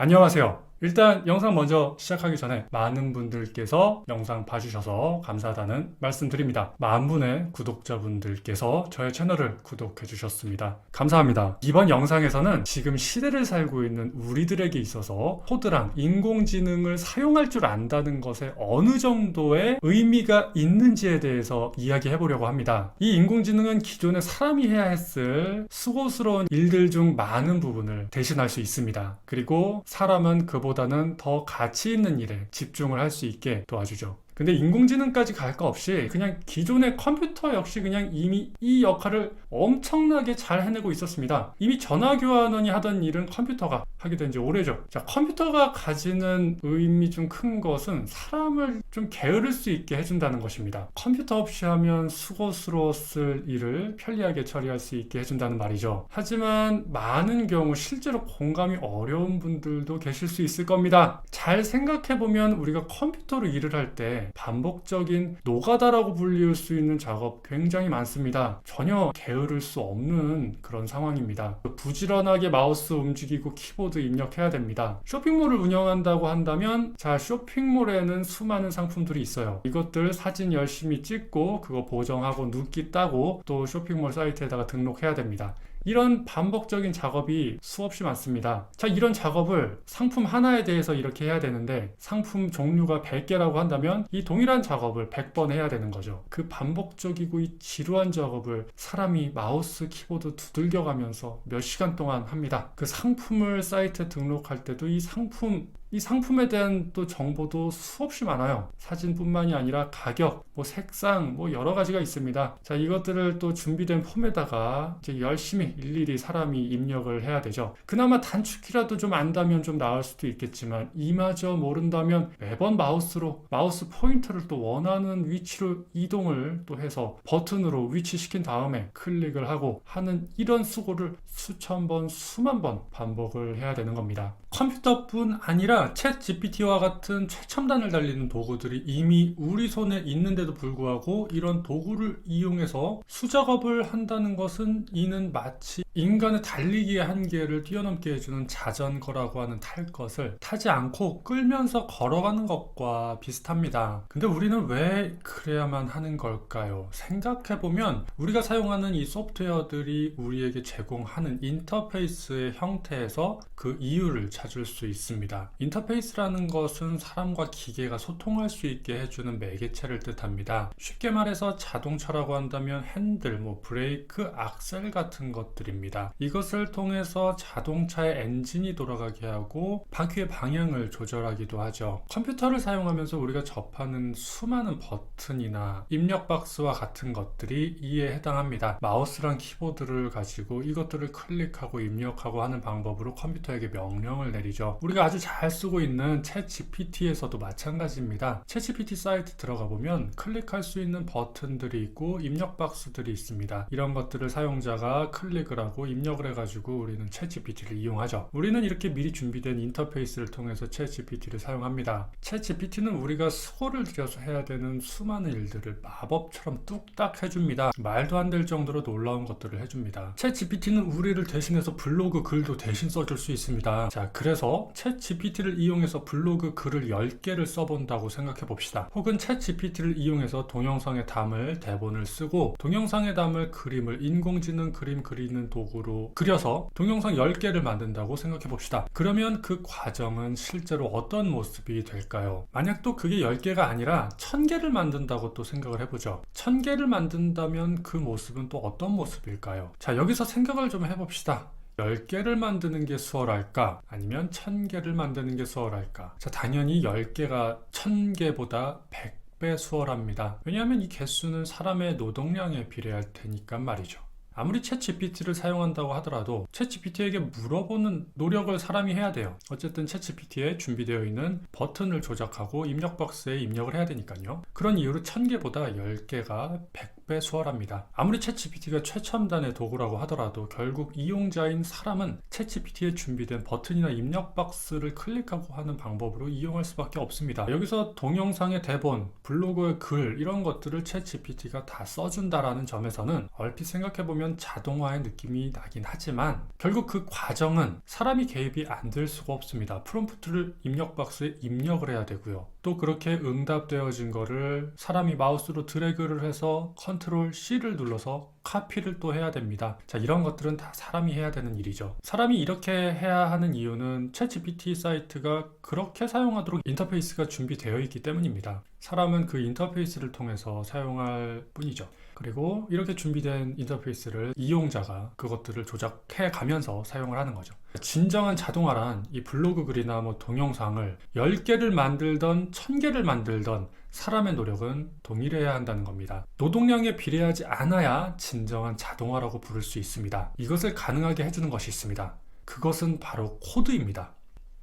안녕하세요. 일단 영상 먼저 시작하기 전에 많은 분들께서 영상 봐주셔서 감사하다는 말씀드립니다. 만 분의 구독자분들께서 저의 채널을 구독해 주셨습니다. 감사합니다. 이번 영상에서는 지금 시대를 살고 있는 우리들에게 있어서 코드랑 인공지능을 사용할 줄 안다는 것에 어느 정도의 의미가 있는지에 대해서 이야기해 보려고 합니다. 이 인공지능은 기존에 사람이 해야 했을 수고스러운 일들 중 많은 부분을 대신할 수 있습니다. 그리고 사람은 그보 다는 더 가치 있는 일에 집중을 할 수 있게 도와주죠. 근데 인공지능까지 갈 거 없이 그냥 기존의 컴퓨터 역시 그냥 이미 이 역할을 엄청나게 잘 해내고 있었습니다. 이미 전화 교환원이 하던 일은 컴퓨터가 하게 된 지 오래죠. 자, 컴퓨터가 가지는 의미 중큰 것은 사람을 좀 게으를 수 있게 해준다는 것입니다. 컴퓨터 없이 하면 수고스러웠을 일을 편리하게 처리할 수 있게 해준다는 말이죠. 하지만 많은 경우 실제로 공감이 어려운 분들도 계실 수 있을 겁니다. 잘 생각해보면 우리가 컴퓨터로 일을 할때 반복적인 노가다라고 불리울 수 있는 작업 굉장히 많습니다. 전혀 게으를 수 없는 그런 상황입니다. 부지런하게 마우스 움직이고 키보드 입력해야 됩니다. 쇼핑몰을 운영한다고 한다면 자 쇼핑몰에는 수많은 상품들이 있어요. 이것들 사진 열심히 찍고 그거 보정하고 눕기 따고 또 쇼핑몰 사이트에다가 등록해야 됩니다. 이런 반복적인 작업이 수없이 많습니다. 자, 이런 작업을 상품 하나에 대해서 이렇게 해야 되는데 상품 종류가 100개라고 한다면 이 동일한 작업을 100번 해야 되는 거죠. 그 반복적이고 이 지루한 작업을 사람이 마우스, 키보드 두들겨 가면서 몇 시간 동안 합니다. 그 상품을 사이트에 등록할 때도 이 상품 이 상품에 대한 또 정보도 수없이 많아요. 사진뿐만이 아니라 가격, 뭐 색상, 뭐 여러 가지가 있습니다. 자, 이것들을 또 준비된 폼에다가 이제 열심히 일일이 사람이 입력을 해야 되죠. 그나마 단축키라도 좀 안다면 좀 나을 수도 있겠지만 이마저 모른다면 매번 마우스로 마우스 포인터를 또 원하는 위치로 이동을 또 해서 버튼으로 위치시킨 다음에 클릭을 하고 하는 이런 수고를 수천 번, 수만 번 반복을 해야 되는 겁니다. 컴퓨터뿐 아니라 챗 GPT와 같은 최첨단을 달리는 도구들이 이미 우리 손에 있는데도 불구하고 이런 도구를 이용해서 수작업을 한다는 것은 이는 마치 인간의 달리기의 한계를 뛰어넘게 해주는 자전거라고 하는 탈 것을 타지 않고 끌면서 걸어가는 것과 비슷합니다. 근데 우리는 왜 그래야만 하는 걸까요? 생각해보면 우리가 사용하는 이 소프트웨어들이 우리에게 제공하는 인터페이스의 형태에서 그 이유를 찾을 수 있습니다. 인터페이스라는 것은 사람과 기계가 소통할 수 있게 해주는 매개체를 뜻합니다. 쉽게 말해서 자동차라고 한다면 핸들, 뭐 브레이크, 악셀 같은 것들입니다. 이것을 통해서 자동차의 엔진이 돌아가게 하고 바퀴의 방향을 조절하기도 하죠. 컴퓨터를 사용하면서 우리가 접하는 수많은 버튼이나 입력 박스와 같은 것들이 이에 해당합니다. 마우스랑 키보드를 가지고 이것들을 클릭하고 입력하고 하는 방법으로 컴퓨터에게 명령을 내리죠. 우리가 아주 잘 쓰고 있는 챗 GPT에서도 마찬가지입니다. 챗 GPT 사이트 들어가 보면 클릭할 수 있는 버튼들이 있고 입력 박스들이 있습니다. 이런 것들을 사용자가 클릭을 하고 입력을 해가지고 우리는 챗 GPT를 이용하죠. 우리는 이렇게 미리 준비된 인터페이스를 통해서 챗 GPT를 사용합니다. 챗 GPT는 우리가 수고를 들여서 해야 되는 수많은 일들을 마법처럼 뚝딱 해줍니다. 말도 안 될 정도로 놀라운 것들을 해줍니다. 챗 GPT는 우리를 대신해서 블로그 글도 대신 써줄 수 있습니다. 자, 그래서 챗 GPT를 이용해서 블로그 글을 10개를 써본다고 생각해 봅시다. 혹은 챗 GPT를 이용해서 동영상에 담을 대본을 쓰고 동영상에 담을 그림을 인공지능 그림 그리는 도 구로 그려서 동영상 10개를 만든다고 생각해 봅시다. 그러면 그 과정은 실제로 어떤 모습이 될까요? 만약 또 그게 10개가 아니라 1000개를 만든다고 또 생각을 해보죠. 1000개를 만든다면 그 모습은 또 어떤 모습일까요? 자, 여기서 생각을 좀 해봅시다. 10개를 만드는 게 수월할까? 아니면 1000개를 만드는 게 수월할까? 자, 당연히 10개가 1000개보다 100배 수월합니다. 왜냐하면 이 개수는 사람의 노동량에 비례할 테니까 말이죠. 아무리 챗 GPT를 사용한다고 하더라도 챗 GPT에게 물어보는 노력을 사람이 해야 돼요. 어쨌든 챗 GPT에 준비되어 있는 버튼을 조작하고 입력 박스에 입력을 해야 되니까요. 그런 이유로 1000개보다 10개가 6배 수월합니다. 아무리 챗GPT가 최첨단의 도구라고 하더라도 결국 이용자인 사람은 챗GPT에 준비된 버튼이나 입력 박스를 클릭하고 하는 방법으로 이용할 수밖에 없습니다. 여기서 동영상의 대본, 블로그의 글 이런 것들을 챗GPT가 다 써준다라는 점에서는 얼핏 생각해보면 자동화의 느낌이 나긴 하지만 결국 그 과정은 사람이 개입이 안 될 수가 없습니다. 프롬프트를 입력 박스에 입력을 해야 되고요. 또 그렇게 응답되어진 거를 사람이 마우스로 드래그를 해서 컨트롤 C를 눌러서 카피를 또 해야 됩니다. 자, 이런 것들은 다 사람이 해야 되는 일이죠. 사람이 이렇게 해야 하는 이유는 챗GPT 사이트가 그렇게 사용하도록 인터페이스가 준비되어 있기 때문입니다. 사람은 그 인터페이스를 통해서 사용할 뿐이죠. 그리고 이렇게 준비된 인터페이스를 이용자가 그것들을 조작해 가면서 사용을 하는 거죠. 진정한 자동화란 이 블로그 글이나 뭐 동영상을 10개를 만들던 1000개를 만들던 사람의 노력은 동일해야 한다는 겁니다. 노동량에 비례하지 않아야 진정한 자동화라고 부를 수 있습니다. 이것을 가능하게 해주는 것이 있습니다. 그것은 바로 코드입니다.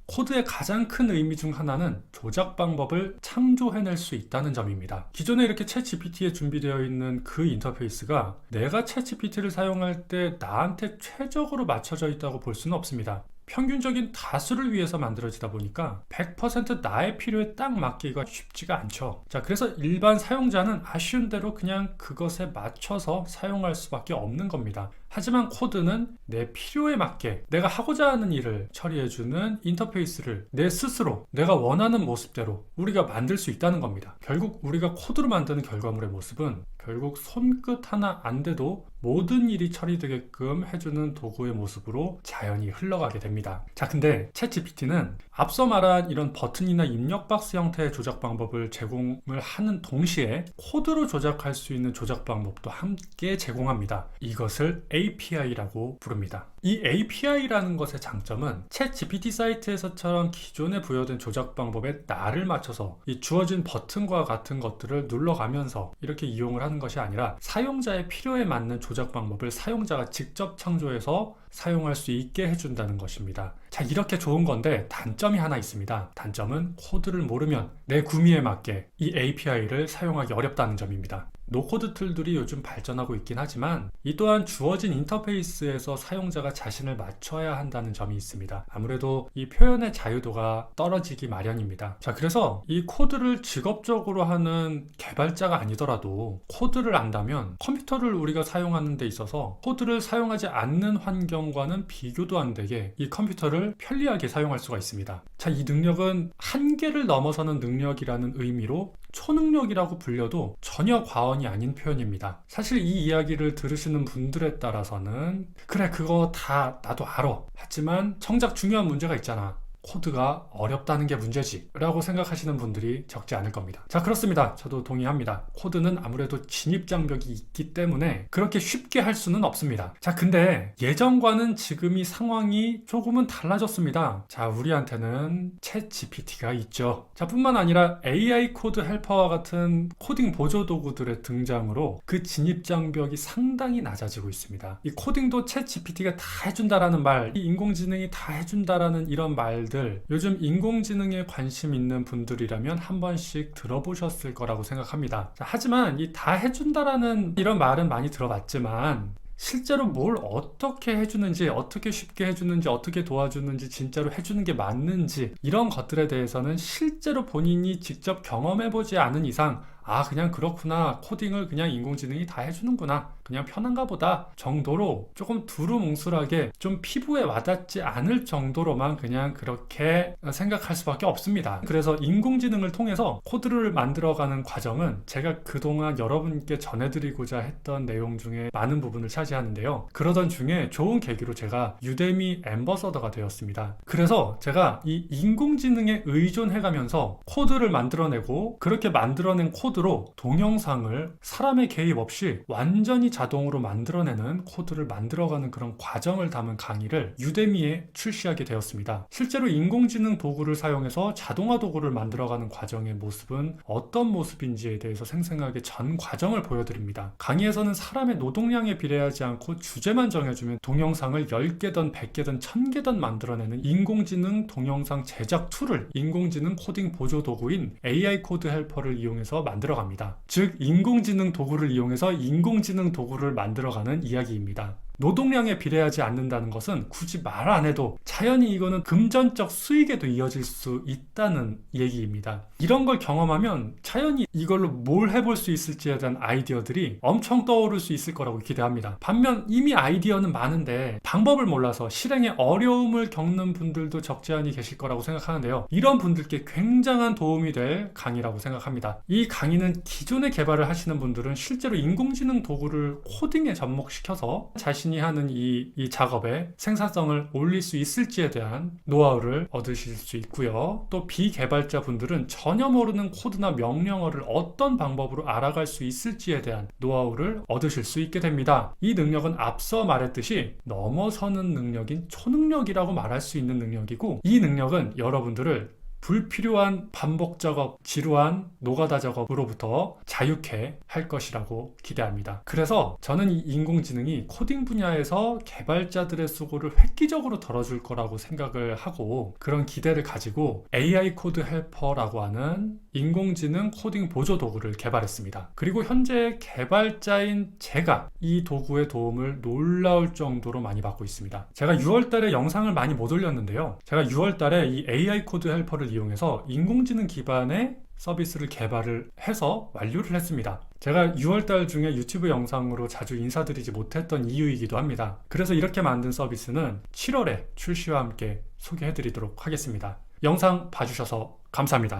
코드의 가장 큰 의미 중 하나는 조작 방법을 창조해낼 수 있다는 점입니다. 기존에 이렇게 챗GPT에 준비되어 있는 그 인터페이스가 내가 챗GPT를 사용할 때 나한테 최적으로 맞춰져 있다고 볼 수는 없습니다. 평균적인 다수를 위해서 만들어지다 보니까 100% 나의 필요에 딱 맞기가 쉽지가 않죠. 자, 그래서 일반 사용자는 아쉬운 대로 그냥 그것에 맞춰서 사용할 수밖에 없는 겁니다. 하지만 코드는 내 필요에 맞게 내가 하고자 하는 일을 처리해주는 인터페이스를 내 스스로 내가 원하는 모습대로 우리가 만들 수 있다는 겁니다. 결국 우리가 코드로 만드는 결과물의 모습은 결국 손끝 하나 안 돼도 모든 일이 처리되게끔 해주는 도구의 모습으로 자연히 흘러가게 됩니다. 자, 근데 챗GPT는 앞서 말한 이런 버튼이나 입력 박스 형태의 조작 방법을 제공을 하는 동시에 코드로 조작할 수 있는 조작 방법도 함께 제공합니다. 이것을 API라고 부릅니다. 이 API라는 것의 장점은 챗 GPT 사이트에서처럼 기존에 부여된 조작 방법에 나를 맞춰서 이 주어진 버튼과 같은 것들을 눌러가면서 이렇게 이용을 하는 것이 아니라 사용자의 필요에 맞는 조작 방법을 사용자가 직접 창조해서 사용할 수 있게 해준다는 것입니다. 자, 이렇게 좋은 건데 단점이 하나 있습니다. 단점은 코드를 모르면 내 구미에 맞게 이 API를 사용하기 어렵다는 점입니다. 노코드 툴들이 요즘 발전하고 있긴 하지만 이 또한 주어진 인터페이스에서 사용자가 자신을 맞춰야 한다는 점이 있습니다. 아무래도 이 표현의 자유도가 떨어지기 마련입니다. 자, 그래서 이 코드를 직업적으로 하는 개발자가 아니더라도 코드를 안다면 컴퓨터를 우리가 사용하는 데 있어서 코드를 사용하지 않는 환경과는 비교도 안 되게 이 컴퓨터를 편리하게 사용할 수가 있습니다. 자, 이 능력은 한계를 넘어서는 능력이라는 의미로 초능력이라고 불려도 전혀 과언이 아닌 표현입니다. 사실 이 이야기를 들으시는 분들에 따라서는 그래 그거 다 나도 알아. 하지만 정작 중요한 문제가 있잖아. 코드가 어렵다는 게 문제지 라고 생각하시는 분들이 적지 않을 겁니다. 자 그렇습니다. 저도 동의합니다. 코드는 아무래도 진입장벽이 있기 때문에 그렇게 쉽게 할 수는 없습니다. 자 근데 예전과는 지금 이 상황이 조금은 달라졌습니다. 자 우리한테는 챗 GPT가 있죠. 자 뿐만 아니라 AI 코드 헬퍼와 같은 코딩 보조 도구들의 등장으로 그 진입장벽이 상당히 낮아지고 있습니다. 이 코딩도 챗 GPT가 다 해준다라는 말, 이 인공지능이 다 해준다라는 이런 말들 분들, 요즘 인공지능에 관심 있는 분들이라면 한 번씩 들어보셨을 거라고 생각합니다. 자, 하지만 이 다 해준다라는 이런 말은 많이 들어봤지만 실제로 뭘 어떻게 해주는지, 어떻게 쉽게 해주는지, 어떻게 도와주는지, 진짜로 해주는 게 맞는지, 이런 것들에 대해서는 실제로 본인이 직접 경험해보지 않은 이상, 아, 그냥 그렇구나. 코딩을 그냥 인공지능이 다 해주는구나. 그냥 편한가 보다 정도로 조금 두루뭉술하게 좀 피부에 와닿지 않을 정도로만 그냥 그렇게 생각할 수밖에 없습니다. 그래서 인공지능을 통해서 코드를 만들어가는 과정은 제가 그동안 여러분께 전해드리고자 했던 내용 중에 많은 부분을 차지하는데요. 그러던 중에 좋은 계기로 제가 유데미 엠버서더가 되었습니다. 그래서 제가 이 인공지능에 의존해 가면서 코드를 만들어내고 그렇게 만들어낸 코드 로 동영상을 사람의 개입 없이 완전히 자동으로 만들어내는 코드를 만들어가는 그런 과정을 담은 강의를 유데미에 출시하게 되었습니다. 실제로 인공지능 도구를 사용해서 자동화 도구를 만들어가는 과정의 모습은 어떤 모습인지에 대해서 생생하게 전 과정을 보여드립니다. 강의에서는 사람의 노동량에 비례하지 않고 주제만 정해주면 동영상을 10개든 100개든 1000개든 만들어내는 인공지능 동영상 제작 툴을 인공지능 코딩 보조 도구인 AI 코드 헬퍼를 이용해서 만들어 만들어갑니다. 즉 인공지능 도구를 이용해서 인공지능 도구를 만들어가는 이야기입니다. 노동량에 비례하지 않는다는 것은 굳이 말 안 해도 자연히 이거는 금전적 수익에도 이어질 수 있다는 얘기입니다. 이런 걸 경험하면 자연히 이걸로 뭘 해볼 수 있을지에 대한 아이디어들이 엄청 떠오를 수 있을 거라고 기대합니다. 반면 이미 아이디어는 많은데 방법을 몰라서 실행에 어려움을 겪는 분들도 적지 않이 계실 거라고 생각하는데요. 이런 분들께 굉장한 도움이 될 강의라고 생각합니다. 이 강의는 기존에 개발을 하시는 분들은 실제로 인공지능 도구를 코딩에 접목시켜서 자신 이 하는 이, 이 작업에 생산성을 올릴 수 있을지에 대한 노하우를 얻으실 수 있고요. 또 비개발자 분들은 전혀 모르는 코드나 명령어를 어떤 방법으로 알아갈 수 있을지에 대한 노하우를 얻으실 수 있게 됩니다. 이 능력은 앞서 말했듯이 넘어서는 능력인 초능력이라고 말할 수 있는 능력이고 이 능력은 여러분들을 불필요한 반복 작업, 지루한 노가다 작업으로부터 자유케 할 것이라고 기대합니다. 그래서 저는 이 인공지능이 코딩 분야에서 개발자들의 수고를 획기적으로 덜어줄 거라고 생각을 하고 그런 기대를 가지고 AI 코드 헬퍼라고 하는 인공지능 코딩 보조 도구를 개발했습니다. 그리고 현재 개발자인 제가 이 도구의 도움을 놀라울 정도로 많이 받고 있습니다. 제가 6월 달에 영상을 많이 못 올렸는데요. 제가 6월 달에 이 AI 코드 헬퍼를 이용해서 인공지능 기반의 서비스를 개발을 해서 완료를 했습니다. 제가 6월달 중에 유튜브 영상으로 자주 인사드리지 못했던 이유이기도 합니다. 그래서 이렇게 만든 서비스는 7월에 출시와 함께 소개해드리도록 하겠습니다. 영상 봐주셔서 감사합니다.